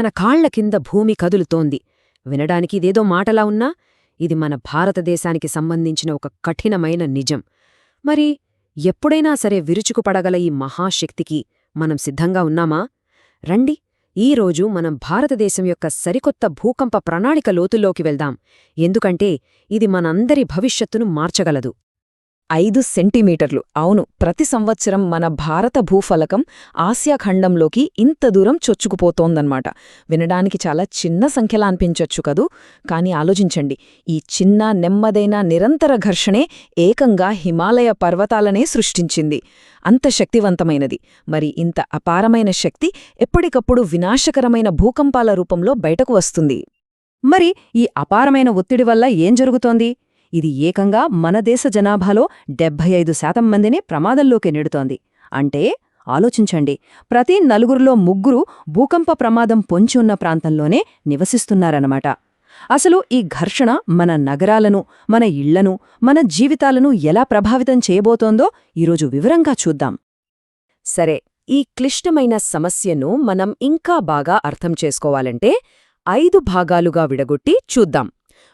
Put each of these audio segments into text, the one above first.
మన కాళ్ళ కింద భూమి కదులుతోంది. వినడానికి ఇదేదో మాటలా ఉన్నా ఇది మన భారతదేశానికి సంబంధించిన ఒక కఠినమైన నిజం. మరి ఎప్పుడైనా సరే విరుచుకుపడగల ఈ మహాశక్తికి మనం సిద్ధంగా ఉన్నామా? రండి ఈరోజు మనం భారతదేశం యొక్క సరికొత్త భూకంప ప్రణాళిక లోతుల్లోకి వెళ్దాం. ఎందుకంటే ఇది మనందరి భవిష్యత్తును మార్చగలదు. ఐదు సెంటీమీటర్లు. అవును ప్రతి సంవత్సరం మన భారత భూఫలకం ఆసియాఖండంలోకి ఇంత దూరం చొచ్చుకుపోతోందన్నమాట. వినడానికి చాలా చిన్న సంఖ్యలా అనిపించొచ్చు కదూ? కానీ ఆలోచించండి ఈ చిన్న నెమ్మదైన నిరంతర ఘర్షణే ఏకంగా హిమాలయ పర్వతాలనే సృష్టించింది. అంత శక్తివంతమైనది. మరి ఇంత అపారమైన శక్తి ఎప్పటికప్పుడు వినాశకరమైన భూకంపాల రూపంలో బయటకు వస్తుంది. మరి ఈ అపారమైన ఒత్తిడి వల్ల ఏం జరుగుతోంది? ఇది ఏకంగా మన దేశ జనాభాలో డెబ్బై ఐదు శాతం మందినే ప్రమాదంలోకి నెడుతోంది. అంటే ఆలోచించండి ప్రతి నలుగురిలో ముగ్గురు భూకంప ప్రమాదం పొంచి ఉన్న ప్రాంతంలోనే నివసిస్తున్నారన్నమాట. అసలు ఈ ఘర్షణ మన నగరాలను మన ఇళ్ళను మన జీవితాలను ఎలా ప్రభావితం చేయబోతోందో ఈరోజు వివరంగా చూద్దాం. సరే ఈ క్లిష్టమైన సమస్యను మనం ఇంకా బాగా అర్థం చేసుకోవాలంటే ఐదు భాగాలుగా విడగొట్టి చూద్దాం.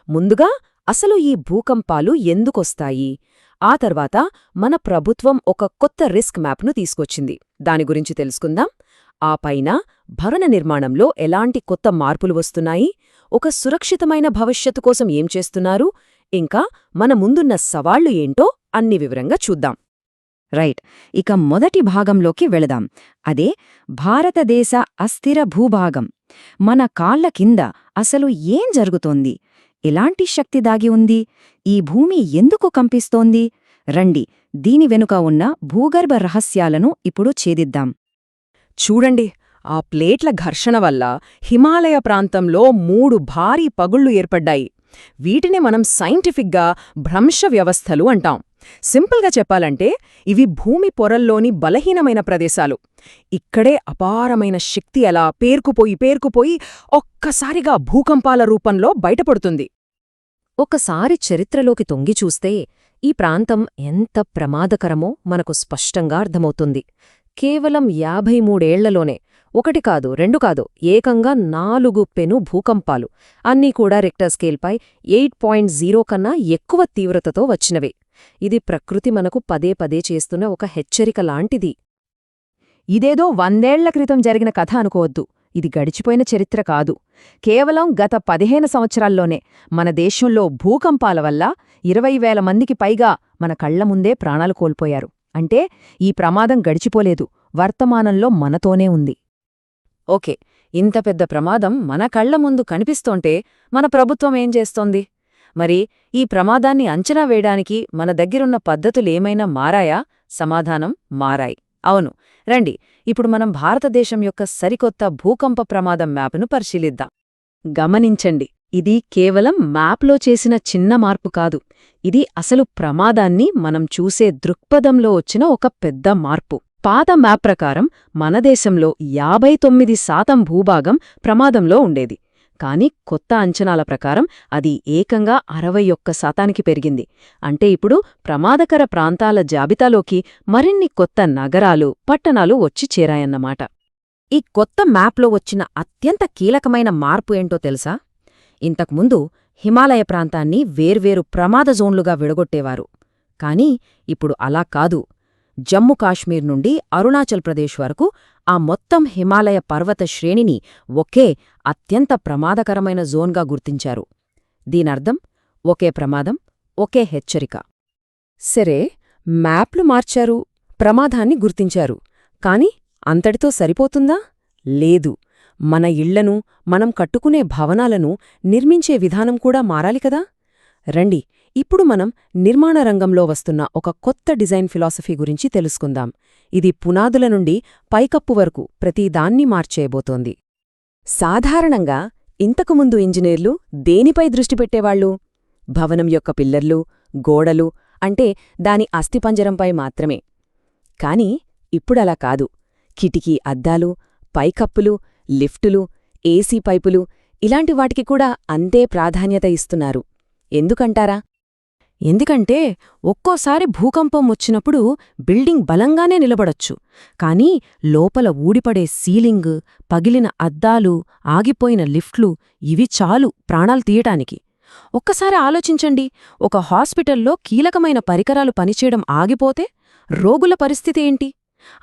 ముందుగా అసలు ఈ భూకంపాలు ఎందుకొస్తాయి? ఆ తర్వాత మన ప్రభుత్వం ఒక కొత్త రిస్క్ మ్యాప్ను తీసుకొచ్చింది. దాని గురించి తెలుసుకుందాం. ఆ పైన భవన నిర్మాణంలో ఎలాంటి కొత్త మార్పులు వస్తున్నాయి? ఒక సురక్షితమైన భవిష్యత్తు కోసం ఏం చేస్తున్నారు? ఇంకా మన ముందున్న సవాళ్ళు ఏంటో అన్ని వివరంగా చూద్దాం. రైట్. ఇక మొదటి భాగంలోకి వెళదాం. అదే భారతదేశ అస్థిర భూభాగం. మన కాళ్ళ కింద అసలు ఏం జరుగుతోంది? ఎలాంటి శక్తి దాగి ఉంది. ఈ భూమి ఎందుకు కంపిస్తోంది? రండి దీని వెనుక ఉన్న భూగర్భ రహస్యాలను ఇప్పుడు ఛేదిద్దాం. చూడండి ఆ ప్లేట్ల ఘర్షణ వల్ల హిమాలయ ప్రాంతంలో మూడు భారీ పగుళ్ళు ఏర్పడ్డాయి. వీటిని మనం సైంటిఫిక్గా భ్రంశ వ్యవస్థలు అంటాం. సింపుల్గా చెప్పాలంటే ఇవి భూమి పొరల్లోని బలహీనమైన ప్రదేశాలు. ఇక్కడే అపారమైన శక్తి అలా పేర్కుపోయి పేర్కుపోయి ఒక్కసారిగా భూకంపాల రూపంలో బయటపడుతుంది. ఒకసారి చరిత్రలోకి తొంగి చూస్తే ఈ ప్రాంతం ఎంత ప్రమాదకరమో మనకు స్పష్టంగా అర్థమవుతుంది. కేవలం యాభై మూడేళ్ళలోనే ఒకటి కాదు రెండు కాదు ఏకంగా నాలుగు పెను భూకంపాలు. అన్నీ కూడా రిక్టర్ స్కేల్పై ఎయిట్ పాయింట్ జీరో కన్నా ఎక్కువ తీవ్రతతో వచ్చినవే. ఇది ప్రకృతి మనకు పదే పదే చేస్తున్న ఒక హెచ్చరిక లాంటిది. ఇదేదో వందేళ్ళ క్రితం జరిగిన కథ అనుకోవద్దు. ఇది గడిచిపోయిన చరిత్ర కాదు. కేవలం గత పదిహేను సంవత్సరాల్లోనే మన దేశంలో భూకంపాల వల్ల ఇరవై వేల మందికి పైగా మన కళ్ళ ముందే ప్రాణాలు కోల్పోయారు. అంటే ఈ ప్రమాదం గడిచిపోలేదు. వర్తమానంలో మనతోనే ఉంది. ఓకే ఇంత పెద్ద ప్రమాదం మన కళ్ళ ముందు కనిపిస్తోంటే మన ప్రభుత్వం ఏం చేస్తోంది? మరి ఈ ప్రమాదాన్ని అంచనా వేయడానికి మన దగ్గరున్న పద్ధతులేమైనా మారాయా? సమాధానం మారాయి. అవును. రండి ఇప్పుడు మనం భారతదేశం యొక్క సరికొత్త భూకంప ప్రమాదం మ్యాప్ను పరిశీలిద్దాం. గమనించండి ఇది కేవలం మ్యాప్లో చేసిన చిన్న మార్పు కాదు. ఇది అసలు ప్రమాదాన్ని మనం చూసే దృక్పథంలో వచ్చిన ఒక పెద్ద మార్పు. పాత మ్యాప్ ప్రకారం మన దేశంలో యాభై తొమ్మిది శాతం భూభాగం ప్రమాదంలో ఉండేది. కాని కొత్త అంచనాల ప్రకారం అది ఏకంగా అరవై ఒక్క శాతానికి పెరిగింది. అంటే ఇప్పుడు ప్రమాదకర ప్రాంతాల జాబితాలోకి మరిన్ని కొత్త నగరాలు పట్టణాలు వచ్చి చేరాయన్నమాట. ఈ కొత్త మ్యాప్లో వచ్చిన అత్యంత కీలకమైన మార్పు ఏంటో తెలుసా? ఇంతకుముందు హిమాలయ ప్రాంతాన్ని వేర్వేరు ప్రమాద జోన్లుగా విడగొట్టేవారు. కాని ఇప్పుడు అలా కాదు. జమ్మూ కాశ్మీర్ నుండి అరుణాచల్ ప్రదేశ్ వరకు ఆ మొత్తం హిమాలయ పర్వత శ్రేణిని ఒకే అత్యంత ప్రమాదకరమైన జోన్గా గుర్తించారు. దీనర్థం ఒకే ప్రమాదం ఒకే హెచ్చరిక. సరే మ్యాప్లు మార్చారు ప్రమాదాన్ని గుర్తించారు. కాని అంతటితో సరిపోతుందా? లేదు. మన ఇళ్ళను మనం కట్టుకునే భవనాలను నిర్మించే విధానం కూడా మారాలి కదా? రండి ఇప్పుడు మనం నిర్మాణ రంగంలో వస్తున్న ఒక కొత్త డిజైన్ ఫిలాసఫీ గురించి తెలుసుకుందాం. ఇది పునాదుల నుండి పైకప్పు వరకు ప్రతిదాన్ని మార్చేయబోతోంది. సాధారణంగా ఇంతకుముందు ఇంజనీర్లు దేనిపై దృష్టి పెట్టేవాళ్ళు భవనం యొక్క పిల్లర్లు గోడలు అంటే దాని అస్థిపంజరంపై మాత్రమే. కాని ఇప్పుడలా కాదు. కిటికీ అద్దాలు పైకప్పులు లిఫ్టులు ఏసీ పైపులు ఇలాంటి వాటికి కూడా అంతే ప్రాధాన్యత ఇస్తున్నారు. ఎందుకంటారా? ఎందుకంటే ఒక్కోసారి భూకంపం వచ్చినప్పుడు బిల్డింగ్ బలంగానే నిలబడొచ్చు. కానీ లోపల ఊడిపడే సీలింగ్ పగిలిన అద్దాలు ఆగిపోయిన లిఫ్ట్లు ఇవి చాలు ప్రాణాలు తీయటానికి. ఒక్కసారి ఆలోచించండి ఒక హాస్పిటల్లో కీలకమైన పరికరాలు పనిచేయడం ఆగిపోతే రోగుల పరిస్థితి ఏంటి?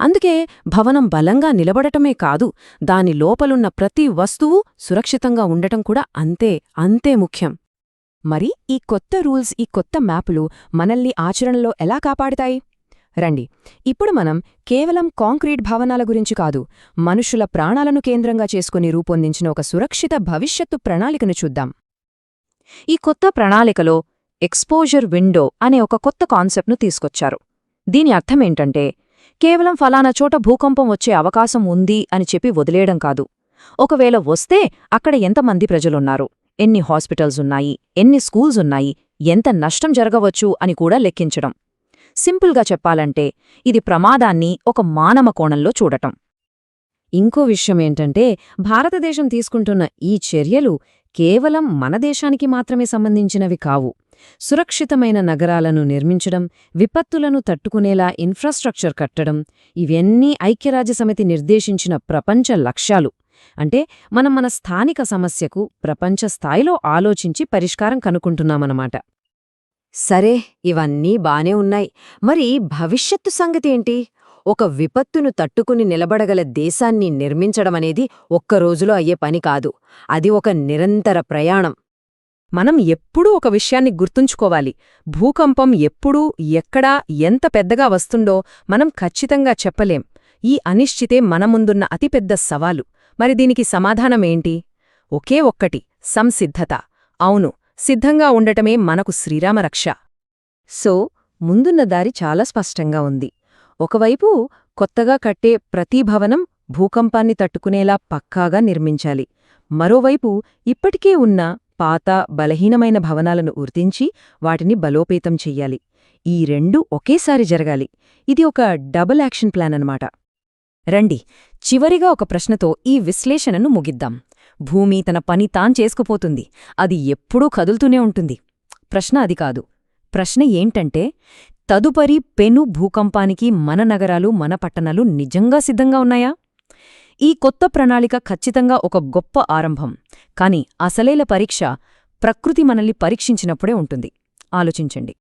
అందుకే భవనం బలంగా నిలబడటమే కాదు దాని లోపలున్న ప్రతి వస్తువు సురక్షితంగా ఉండటం కూడా అంతే అంతే ముఖ్యం. మరి ఈ కొత్త రూల్స్ ఈ కొత్త మ్యాపులు మనల్ని ఆచరణలో ఎలా కాపాడుతాయి? రండి. ఇప్పుడు మనం కేవలం కాంక్రీట్ భవనాల గురించి కాదు మనుషుల ప్రాణాలను కేంద్రంగా చేసుకుని రూపొందించిన ఒక సురక్షిత భవిష్యత్తు ప్రణాళికను చూద్దాం. ఈ కొత్త ప్రణాళికలో ఎక్స్పోజర్ విండో అనే ఒక కొత్త కాన్సెప్ట్ను తీసుకొచ్చారు. దీని అర్థమేంటంటే కేవలం ఫలానా చోట భూకంపం వచ్చే అవకాశం ఉంది అని చెప్పి వదిలేయడం కాదు. ఒకవేళ వస్తే అక్కడ ఎంతమంది ప్రజలున్నారు? ఎన్ని హాస్పిటల్స్ ఉన్నాయి ఎన్ని స్కూల్స్ ఉన్నాయి ఎంత నష్టం జరగవచ్చు అని కూడా లెక్కించడం. సింపుల్గా చెప్పాలంటే ఇది ప్రమాదాన్ని ఒక మానవ కోణంలో చూడటం. ఇంకో విషయమేంటంటే భారతదేశం తీసుకుంటున్న ఈ చర్యలు కేవలం మన దేశానికి మాత్రమే సంబంధించినవి కావు. సురక్షితమైన నగరాలను నిర్మించడం విపత్తులను తట్టుకునేలా ఇన్ఫ్రాస్ట్రక్చర్ కట్టడం ఇవన్నీ ఐక్యరాజ్యసమితి నిర్దేశించిన ప్రపంచ లక్ష్యాలు. అంటే మనం మన స్థానిక సమస్యకు ప్రపంచ స్థాయిలో ఆలోచించి పరిష్కారం కనుక్కుంటున్నామన్నమాట. సరే ఇవన్నీ బానే ఉన్నాయి. మరి భవిష్యత్తు సంగతేంటి ఒక విపత్తును తట్టుకుని నిలబడగల దేశాన్ని నిర్మించడమనేది ఒక్క రోజులో అయ్యే పని కాదు. అది ఒక నిరంతర ప్రయాణం. మనం ఎప్పుడూ ఒక విషయాన్ని గుర్తుంచుకోవాలి. భూకంపం ఎప్పుడూ ఎక్కడా ఎంత పెద్దగా వస్తుందో మనం ఖచ్చితంగా చెప్పలేం. ఈ అనిశ్చితే మన ముందున్న అతిపెద్ద సవాలు. మరి దీనికి సమాధానమేంటి ఒకే ఒక్కటి సంసిద్ధత. అవును సిద్ధంగా ఉండటమే మనకు శ్రీరామరక్ష సో ముందున్న దారి చాలా స్పష్టంగా ఉంది. ఒకవైపు కొత్తగా కట్టే ప్రతి భవనం భూకంపాన్ని తట్టుకునేలా పక్కాగా నిర్మించాలి. మరోవైపు ఇప్పటికే ఉన్న పాత బలహీనమైన భవనాలను గుర్తించి వాటిని బలోపేతం చెయ్యాలి. ఈ రెండూ ఒకేసారి జరగాలి. ఇది ఒక డబుల్ యాక్షన్ ప్లాన్ అన్నమాట. రండి చివరిగా ఒక ప్రశ్నతో ఈ విశ్లేషణను ముగిద్దాం. భూమి తన పని తాన్ చేసుకుపోతుంది. అది ఎప్పుడూ కదులుతూనే ఉంటుంది. ప్రశ్న అది కాదు. ప్రశ్న ఏంటంటే తదుపరి పెను భూకంపానికి మన నగరాలు మన పట్టణాలు నిజంగా సిద్ధంగా ఉన్నాయా? ఈ కొత్త ప్రణాళిక ఖచ్చితంగా ఒక గొప్ప ఆరంభం. కాని అసలేల పరీక్ష ప్రకృతి మనల్ని పరీక్షించినప్పుడే ఉంటుంది. ఆలోచించండి.